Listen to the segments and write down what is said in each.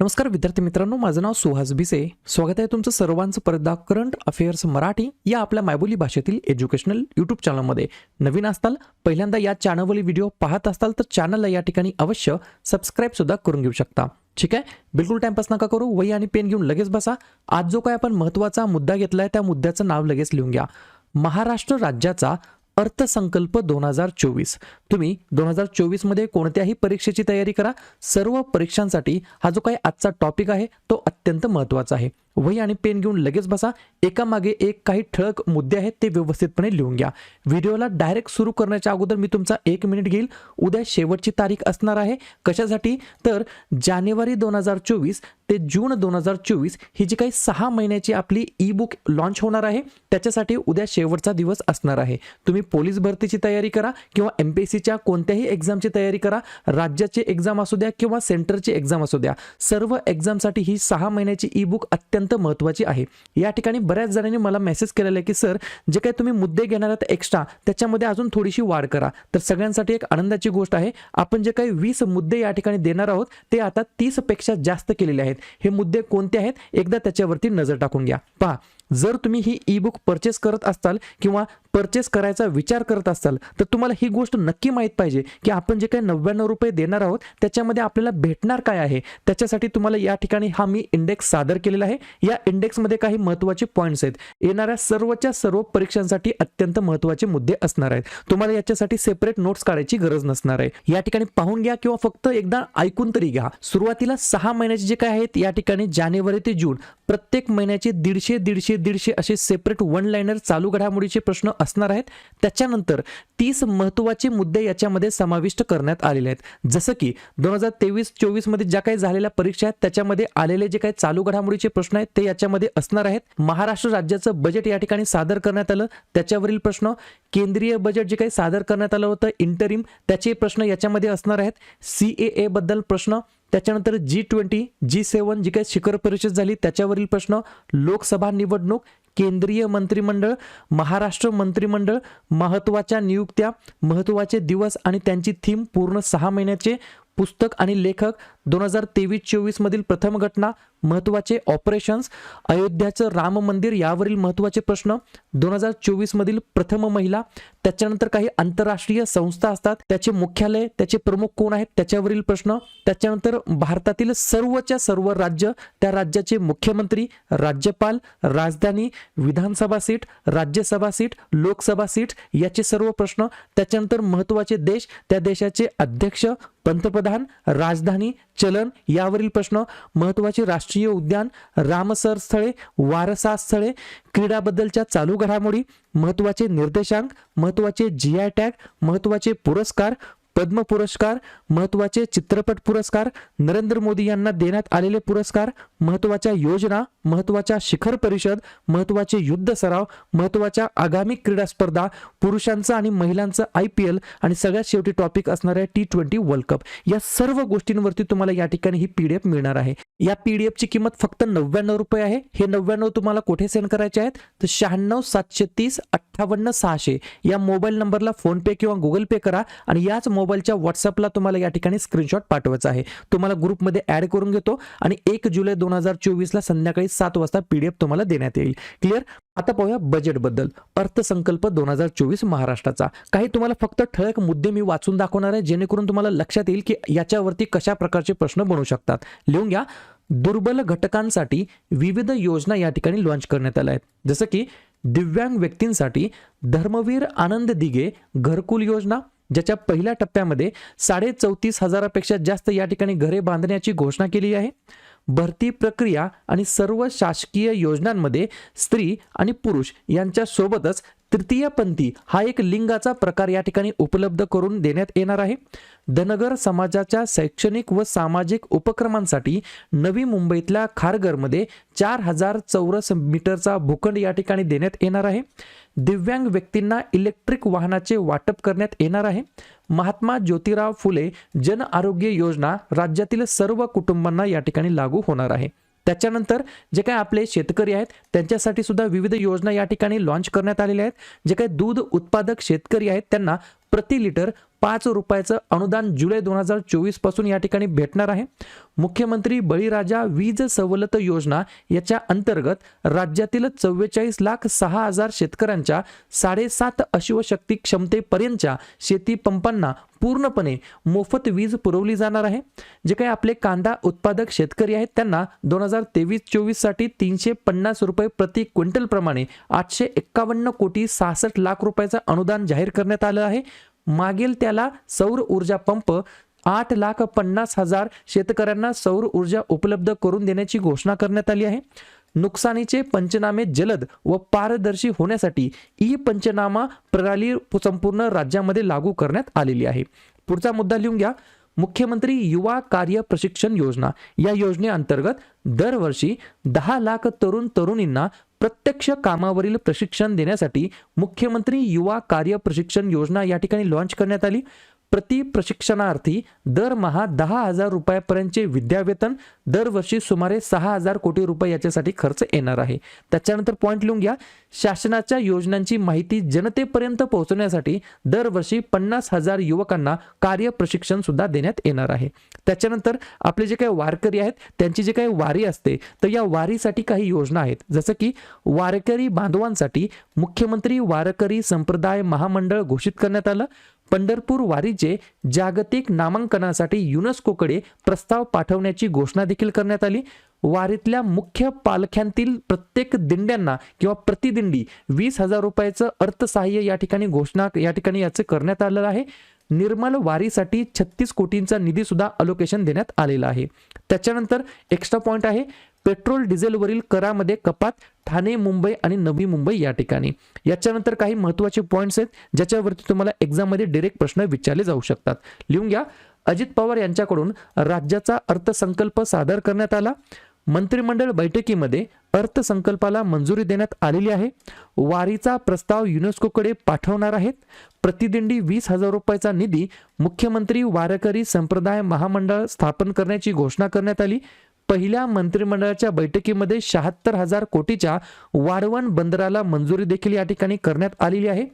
नमस्कार विद्यार्थी मित्रांनो माझं नाव सुहास भिसे. स्वागत आहे तुमचं सर्वांचं परदा करंट अफेअर्स मराठी या आपल्या मायबोली भाषेतील एज्युकेशनल यूट्यूब चॅनलमध्ये. नवीन असताल पहिल्यांदा या चॅनलवरील व्हिडिओ पाहत असताल तर चॅनलला या ठिकाणी अवश्य सबस्क्राईब सुद्धा करून घेऊ शकता. ठीक आहे? बिलकुल टाइमपास नका करू वही आणि पेन घेऊन लगेच बसा. आज जो काय आपण महत्त्वाचा मुद्दा घेतलाय त्या मुद्द्याचं नाव लगेच लिहून घ्या. महाराष्ट्र राज्याचा अर्थसंकल्प दोन हजार चोवीस. तुम्ही दोन हजार चोवीसमध्ये कोणत्याही परीक्षेची तयारी करा. सर्व परीक्षांसाठी हा जो काही आजचा टॉपिक आहे तो अत्यंत महत्त्वाचा आहे. वही आणि पेन घेऊन लगेच बसा. एकामागे एक काही ठळक मुद्दे आहेत ते व्यवस्थितपणे लिहून घ्या. व्हिडिओला डायरेक्ट सुरू करण्याच्या अगोदर मी तुमचा एक मिनिट घेईल. उद्या शेवटची तारीख असणार आहे. कशासाठी? तर जानेवारी दोन हजार चोवीस ते जून दोन हजार चोवीस ही जी काही सहा महिन्याची आपली ई बुक लॉन्च होणार आहे त्याच्यासाठी उद्या शेवटचा दिवस असणार आहे. तुम्ही पोलीस भरतीची तयारी करा किंवा एम पी एस सीच्या कोणत्याही एक्झामची तयारी करा. राज्याची एक्झाम असू द्या किंवा सेंटरची एक्झाम असू द्या. सर्व एक्झामसाठी ही सहा महिन्याची ई बुक अत्यंत महत्त्वाची आहे. या ठिकाणी बऱ्याच जणांनी मला मेसेज केलेला आहे की सर जे काही तुम्ही मुद्दे घेणार आहात एक्स्ट्रा त्याच्यामध्ये अजून थोडीशी वाढ करा. तर सगळ्यांसाठी एक आनंदाची गोष्ट आहे. आपण जे काही वीस मुद्दे या ठिकाणी देणार आहोत ते आता तीसपेक्षा जास्त केलेले आहेत. हे मुद्दे कोणते आहेत? एकदा त्याच्यावरती नजर टाकून घ्या. पहा जर तुम्ही ही ई बुक परचेस करत असाल किंवा परचेस करायचा विचार करत असाल तर तुम्हाला ही गोष्ट नक्की माहीत पाहिजे की आपण जे काही नव्याण्णव रुपये देणार आहोत त्याच्यामध्ये आपल्याला भेटणार काय आहे? त्याच्यासाठी तुम्हाला या ठिकाणी हा मी इंडेक्स सादर केलेला आहे. या इंडेक्समध्ये काही महत्त्वाचे पॉईंट्स आहेत. येणाऱ्या सर्वच्या सर्व परीक्षांसाठी अत्यंत महत्त्वाचे मुद्दे असणार आहेत. तुम्हाला याच्यासाठी सेपरेट नोट्स काढायची गरज नसणार आहे. या ठिकाणी पाहून घ्या किंवा फक्त एकदा ऐकून तरी घ्या. सुरुवातीला सहा महिन्याचे जे काय आहेत या ठिकाणी जानेवारी ते जून. प्रत्येक महिन्याचे दीडशे दीडशे दीडशे असे सेपरेट वन लाईनर चालू घडामोडीचे प्रश्न असणार आहेत. त्याच्यानंतर तीस महत्त्वाचे मुद्दे याच्यामध्ये समाविष्ट करण्यात आलेले आहेत. जसं की दोन हजार तेवीस चोवीसमध्ये ज्या काही झालेल्या परीक्षा आहेत त्याच्यामध्ये आलेले जे काही चालू घडामोडीचे प्रश्न आहेत ते याच्यामध्ये असणार आहेत. महाराष्ट्र राज्याचं बजेट या ठिकाणी सादर करण्यात आलं. त्याच्यावरील प्रश्न केंद्रीय बजेट जे काही सादर करण्यात आलं होतं इंटरिम त्याचे प्रश्न याच्यामध्ये असणार आहेत. सी ए बद्दल प्रश्न त्याच्यानंतर जी ट्वेंटी जी सेवन जी काही शिखर परिषद झाली त्याच्यावरील प्रश्न लोकसभा निवडणूक केंद्रीय मंत्रिमंडळ महाराष्ट्र मंत्रिमंडळ महत्त्वाच्या नियुक्त्या महत्त्वाचे दिवस आणि त्यांची थीम पूर्ण सहा महिन्याचे पुस्तक आणि लेखक दोन हजार तेवीस चोवीसमधील प्रथम घटना महत्त्वाचे ऑपरेशन्स अयोध्याचं राम मंदिर यावरील महत्त्वाचे प्रश्न दोन हजार चोवीसमधील प्रथम महिला त्याच्यानंतर काही आंतरराष्ट्रीय संस्था असतात त्याचे मुख्यालय त्याचे प्रमुख कोण आहेत त्याच्यावरील प्रश्न त्याच्यानंतर भारतातील सर्वच्या सर्व राज्य त्या राज्याचे मुख्यमंत्री राज्यपाल राजधानी विधानसभा seat Rajya Sabha seat Lok Sabha seat याचे सर्व प्रश्न त्याच्यानंतर महत्त्वाचे देश त्या देशाचे अध्यक्ष पंतप्रधान राजधानी चलन यावरील प्रश्न महत्त्वाचे राष्ट्रीय उद्यान रामसर स्थळे वारसा स्थळे क्रीडाबद्दलच्या चालू घडामोडी महत्त्वाचे निर्देशांक महत्त्वाचे जी आय टॅग महत्त्वाचे पुरस्कार पद्म पुरस्कार महत्त्वाचे चित्रपट पुरस्कार नरेंद्र मोदी यांना देण्यात आलेले पुरस्कार महत्त्वाच्या योजना महत्त्वाच्या शिखर परिषद महत्त्वाचे युद्ध सराव महत्त्वाच्या आगामी क्रीडा स्पर्धा पुरुषांचं आणि महिलांचं आय पी एल आणि सगळ्यात शेवटी टॉपिक असणार आहे टी ट्वेंटी वर्ल्ड कप या सर्व गोष्टींवरती तुम्हाला या ठिकाणी ही पीडीएफ मिळणार आहे. या पीडीएफची किंमत फक्त नव्याण्णव रुपये आहे. हे नव्याण्णव तुम्हाला कुठे सेंड करायचे आहेत? तर शहाण्णव सातशे तीस अठ्ठावन्न सहाशे या मोबाईल नंबरला फोन पे किंवा गुगल पे करा आणि याच मोबाईलच्या व्हॉट्सअपला तुम्हाला या ठिकाणी स्क्रीनशॉट पाठवायचा आहे. तुम्हाला ग्रुपमध्ये ऍड करून घेतो आणि एक जुलै दोन हजार चोवीसला संध्याकाळी सात वाजता पीडीएफ तुम्हाला देण्यात येईल. क्लिअर आता पाहूया बजेटबद्दल अर्थसंकल्प दोन हजार चोवीस महाराष्ट्राचा. काही तुम्हाला फक्त ठळक मुद्दे मी वाचून दाखवणार आहे जेणेकरून तुम्हाला लक्षात येईल की याच्यावरती कशा प्रकारचे प्रश्न बनू शकतात. लिहून घ्या. दुर्बल घटकांसाठी विविध योजना या ठिकाणी लॉन्च करण्यात आल्या आहेत. जसं की दिव्यांग व्यक्तींसाठी धर्मवीर आनंद दिघे घरकुल योजना ज्याच्या पहिल्या टप्प्यामध्ये साडे चौतीस हजारापेक्षा जास्त या ठिकाणी घरे बांधण्याची घोषणा केली आहे. भरती प्रक्रिया आणि सर्व शासकीय योजनांमध्ये स्त्री आणि पुरुष यांच्या सोबतच तृतीयपंथी हा एक लिंगाचा प्रकार या ठिकाणी उपलब्ध करून देण्यात येणार आहे. धनगर समाजाच्या शैक्षणिक व सामाजिक उपक्रमांसाठी नवी मुंबईतल्या खारघरमध्ये चार हजार चौरस मीटरचा भूखंड या ठिकाणी देण्यात येणार आहे. दिव्यांग व्यक्तींना इलेक्ट्रिक वाहनाचे वाटप करण्यात येणार आहे. महात्मा ज्योतिराव फुले जन आरोग्य योजना राज्यातील सर्व कुटुंबांना या ठिकाणी लागू होणार आहे. त्याच्यानंतर जे काही आपले शेतकरी आहेत त्यांच्यासाठी सुद्धा विविध योजना या ठिकाणी लॉन्च करण्यात आलेल्या आहेत. जे काही दूध उत्पादक शेतकरी आहेत त्यांना प्रति लिटर पाच रुपयाचं अनुदान जुलै दोन हजार चोवीसपासून या ठिकाणी भेटणार आहे. मुख्यमंत्री बळीराजा वीज सवलत योजना याच्या अंतर्गत राज्यातील चव्वेचाळीस लाख सहा हजार शेतकऱ्यांच्या साडेसात अश्वशक्ती क्षमतेपर्यंतच्या शेती पंपांना पूर्णपणे मोफत वीज पुरवली जाणार आहे. जे काही आपले कांदा उत्पादक शेतकरी आहेत त्यांना दोन हजार तेवीस चोवीससाठी तीनशे पन्नास रुपये प्रति क्विंटलप्रमाणे आठशे एक्कावन्न कोटी सहासष्ट लाख रुपयाचं अनुदान जाहीर करण्यात आलं आहे. मागील त्याला सौर ऊर्जा पंप आठ लाख पन्नास हजार शेतकऱ्यांना सौर ऊर्जा उपलब्ध करून देण्याची घोषणा करण्यात आली आहे. नुकसानीचे पंचनामे जलद व पारदर्शी होण्यासाठी ई पंचनामा प्रणाली संपूर्ण राज्यामध्ये लागू करण्यात आलेली आहे. पुढचा मुद्दा लिहून घ्या. मुख्यमंत्री युवा कार्य प्रशिक्षण योजना. या योजनेअंतर्गत दरवर्षी दहा लाख तरुण तरुणींना प्रत्यक्ष कामावरील प्रशिक्षण देण्यासाठी मुख्यमंत्री युवा कार्य प्रशिक्षण योजना या ठिकाणी लॉन्च करण्यात आली. प्रति प्रशिक्षणार्थी दरमहा दहा हजार रुपयापर्यंतचे विद्यावेतन दरवर्षी सुमारे सहा हजार कोटी रुपये याच्यासाठी खर्च येणार आहे. त्याच्यानंतर पॉईंट लिहून घ्या. शासनाच्या योजनांची माहिती जनतेपर्यंत पोहोचवण्यासाठी दरवर्षी पन्नास हजार युवकांना कार्य प्रशिक्षण सुद्धा देण्यात येणार आहे. त्याच्यानंतर आपले जे काही वारकरी आहेत त्यांची जे काही वारी असते तर या वारीसाठी काही योजना आहेत. जसं की वारकरी बांधवांसाठी मुख्यमंत्री वारकरी संप्रदाय महामंडळ घोषित करण्यात आलं. पंढरपूर वारीचे जागतिक नामांकनासाठी युनेस्कोकडे प्रस्ताव पाठवण्याची घोषणा देखील करण्यात आली. वारीतल्या मुख्य पालख्यांतील प्रत्येक दिंड्यांना किंवा प्रतिदिंडी वीस हजार रुपयाचं अर्थसहाय्य या ठिकाणी घोषणा या ठिकाणी याचं करण्यात आलेलं आहे. निर्मल वारीसाठी छत्तीस कोटींचा निधी सुद्धा अलोकेशन देण्यात आलेला आहे. त्याच्यानंतर एक्स्ट्रा पॉईंट आहे. पेट्रोल डिझेलवरील करामध्ये कपात ठाणे मुंबई आणि नवी मुंबई या ठिकाणी. याच्यानंतर काही महत्त्वाचे पॉईंट्स आहेत ज्याच्यावरती तुम्हाला एक्झाममध्ये डिरेक्ट प्रश्न विचारले जाऊ शकतात. लिहून घ्या. अजित पवार यांच्याकडून राज्याचा अर्थसंकल्प सादर करण्यात आला. मंत्रिमंडळ बैठकीमध्ये अर्थसंकल्पाला मंजुरी देण्यात आलेली आहे. वारीचा प्रस्ताव युनेस्कोकडे पाठवणार आहेत. प्रतिदिंडी वीस हजार रुपयाचा निधी मुख्यमंत्री वारकरी संप्रदाय महामंडळ स्थापन करण्याची घोषणा करण्यात आली. पहिल्या मंत्रिमंडळाच्या बैठकीमध्ये शहात्तर हजार कोटीच्या वाढवण बंदराला मंजुरी देखील या ठिकाणी करण्यात आलेली आहे.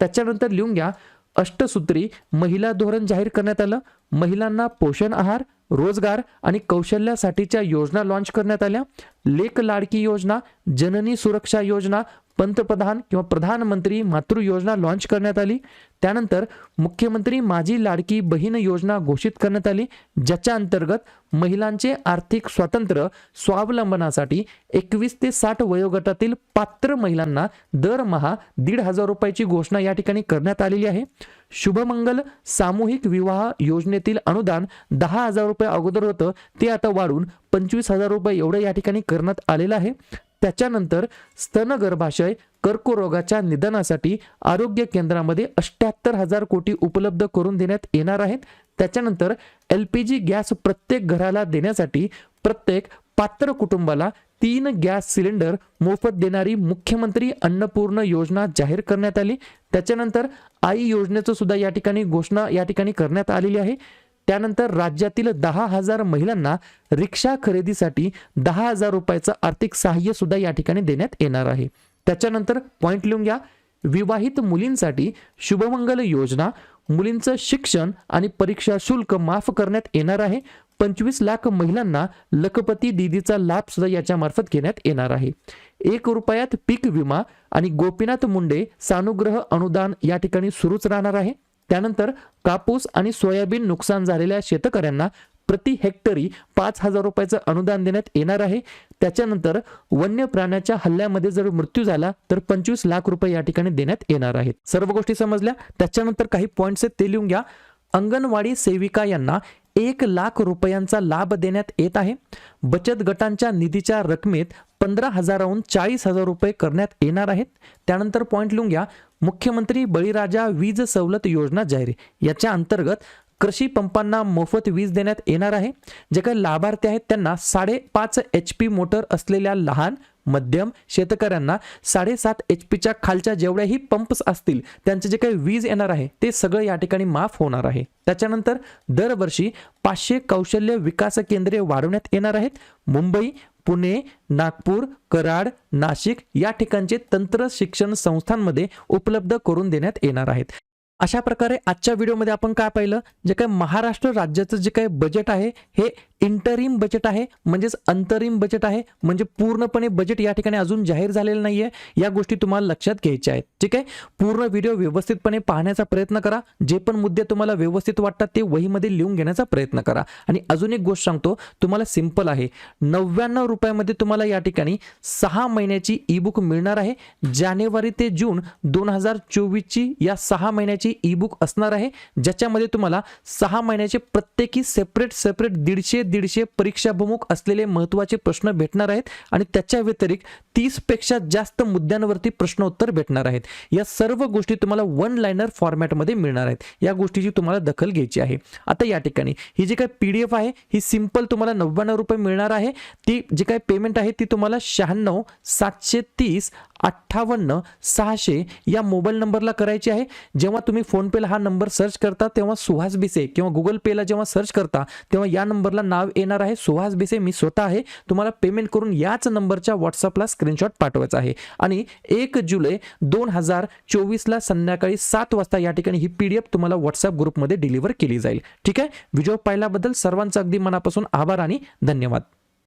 त्याच्यानंतर लिहून घ्या अष्टसूत्री महिला धोरण जाहीर करण्यात आलं महिलांना पोषण आहार रोजगार आणि कौशल्यासाठीच्या योजना लॉन्च करण्यात आल्या लेख लाडकी योजना जननी सुरक्षा योजना पंतप्रधान किंवा प्रधानमंत्री मातृ योजना लॉन्च करण्यात आली. त्यानंतर मुख्यमंत्री माझी लाडकी बहीण योजना घोषित करण्यात आली ज्याच्या अंतर्गत महिलांचे आर्थिक स्वातंत्र्य स्वावलंबनासाठी एकवीस ते साठ वयोगटातील पात्र महिलांना दरमहा दीड हजार रुपयाची घोषणा या ठिकाणी करण्यात आलेली आहे. शुभमंगल सामूहिक विवाह योजनेतील अनुदान दहा हजार रुपये अगोदर होतं. ते आता वाढून पंचवीस हजार रुपये एवढं या ठिकाणी करण्यात आलेलं आहे. त्याच्यानंतर स्तन गर्भाशय कर्करोगाच्या निदानासाठी आरोग्य केंद्रामध्ये अष्ट्याहत्तर हजार कोटी उपलब्ध करून देण्यात येणार आहेत. त्याच्यानंतर एल पी जी गॅस प्रत्येक घराला देण्यासाठी प्रत्येक पात्र कुटुंबाला तीन गॅस सिलेंडर मोफत देणारी मुख्यमंत्री अन्नपूर्ण योजना जाहीर करण्यात आली. त्याच्यानंतर आई योजनेचं सुद्धा या ठिकाणी घोषणा या ठिकाणी करण्यात आलेली आहे. त्यानंतर राज्यातील दहा हजार महिलांना रिक्षा खरेदीसाठी दहा हजार रुपयाचं आर्थिक सहाय्य सुद्धा या ठिकाणी देण्यात येणार आहे. त्याच्यानंतर पॉईंट लिहून घ्या. विवाहित मुलींसाठी शुभमंगल योजना. मुलींचं शिक्षण आणि परीक्षा शुल्क माफ करण्यात येणार आहे. पंचवीस लाख महिलांना लखपती दीदीचा लाभ सुद्धा याच्यामार्फत घेण्यात येणार आहे. एक रुपयात पीक विमा आणि गोपीनाथ मुंडे सानुग्रह अनुदान या ठिकाणी सुरूच राहणार आहे. त्यानंतर कापूस आणि सोयाबीन नुकसान झालेल्या शेतकऱ्यांना प्रति हेक्टरी पाच हजार रुपयाचं अनुदान देण्यात येणार आहे. त्याच्यानंतर वन्य प्राण्याच्या हल्ल्यामध्ये जर मृत्यू झाला तर पंचवीस लाख रुपये या ठिकाणी देण्यात येणार आहेत. सर्व गोष्टी समजल्या? त्याच्यानंतर काही पॉईंट्स आहेत ते लिहून घ्या. अंगणवाडी सेविका यांना एक लाख रुपयांचा लाभ देण्यात येत आहे. बचत गटांच्या निधीच्या रकमेत पंधरा हजाराहून चाळीस हजार रुपये करण्यात येणार आहेत. त्यानंतर पॉईंट लिहून घ्या. मुख्यमंत्री बळीराजा वीज सवलत योजना जाहीर याच्या अंतर्गत कृषी पंपांना मोफत वीज देण्यात येणार आहे. जे काही लाभार्थी आहेत त्यांना साडेपाच एच पी मोटर असलेल्या लहान मध्यम शेतकऱ्यांना साडेसात एच पीच्या खालच्या जेवढ्याही पंप्स असतील त्यांचे जे काही वीज येणार आहे ते सगळं या ठिकाणी माफ होणार आहे. त्याच्यानंतर दरवर्षी पाचशे कौशल्य विकास केंद्रे वाढवण्यात येणार आहेत. मुंबई पुणे नागपूर कराड नाशिक या ठिकाणचे तंत्र शिक्षण संस्थांमध्ये उपलब्ध करून देण्यात येणार आहेत. अशा प्रकारे आजच्या व्हिडिओमध्ये आपण काय पाहिलं? जे काय महाराष्ट्र राज्याचं जे काही बजेट आहे हे इंटरिम बजेट आहे म्हणजेच अंतरिम बजेट आहे म्हणजे पूर्णपणे बजेट या ठिकाणी अजून जाहीर झालेलं नाही आहे या गोष्टी तुम्हाला लक्षात घ्यायच्या आहेत. ठीक आहे? पूर्ण व्हिडिओ व्यवस्थितपणे पाहण्याचा प्रयत्न करा. जे पण मुद्दे तुम्हाला व्यवस्थित वाटतात ते वहीमध्ये लिहून घेण्याचा प्रयत्न करा. आणि अजून एक गोष्ट सांगतो तुम्हाला सिंपल आहे. नव्याण्णव रुपयामध्ये तुम्हाला या ठिकाणी सहा महिन्याची ई बुक मिळणार आहे. जानेवारी ते जून दोन हजार चोवीसची या सहा महिन्याची ई बुक असणार आहे ज्याच्यामध्ये तुम्हाला सहा महिन्याचे प्रत्येकी सेपरेट सेपरेट दीडशे दीडशे परीक्षाभिमुख असलेले महत्त्वाचे प्रश्न भेटणार आहेत आणि त्याच्या व्यतिरिक्त तीसपेक्षा जास्त मुद्द्यांवरती प्रश्नोत्तर भेटणार आहेत. या सर्व गोष्टी तुम्हाला वन लाईनर फॉर्मॅटमध्ये मिळणार आहेत. या गोष्टीची तुम्हाला दखल घ्यायची आहे. आता या ठिकाणी ही जी काय पी डी एफ आहे ही सिंपल तुम्हाला नव्याण्णव रुपये मिळणार आहे. ती जी काय पेमेंट आहे ती तुम्हाला शहाण्णव सातशे तीस अठ्ठावन्न सहाशे या मोबाईल नंबरला करायची आहे. जेव्हा तुम्ही फोनपेला हा नंबर सर्च करता तेव्हा सुहास बिसे किंवा गुगल पेला जेव्हा सर्च करता तेव्हा या नंबरला नाव येणार आहे. सुहास बिसे मी स्वतः आहे. तुम्हाला पेमेंट करून याच नंबरच्या व्हॉट्सअपला स्क्रीनशॉट पाठवायचा आहे. आणि एक जुलै दोन हजार चोवीसला संध्याकाळी सात वाजता या ठिकाणी ही पी डी एफ तुम्हाला व्हॉट्सअप ग्रुपमध्ये डिलिव्हर केली जाईल. ठीक आहे? व्हिडिओ पाहिल्याबद्दल सर्वांचा अगदी मनापासून आभार आणि धन्यवाद.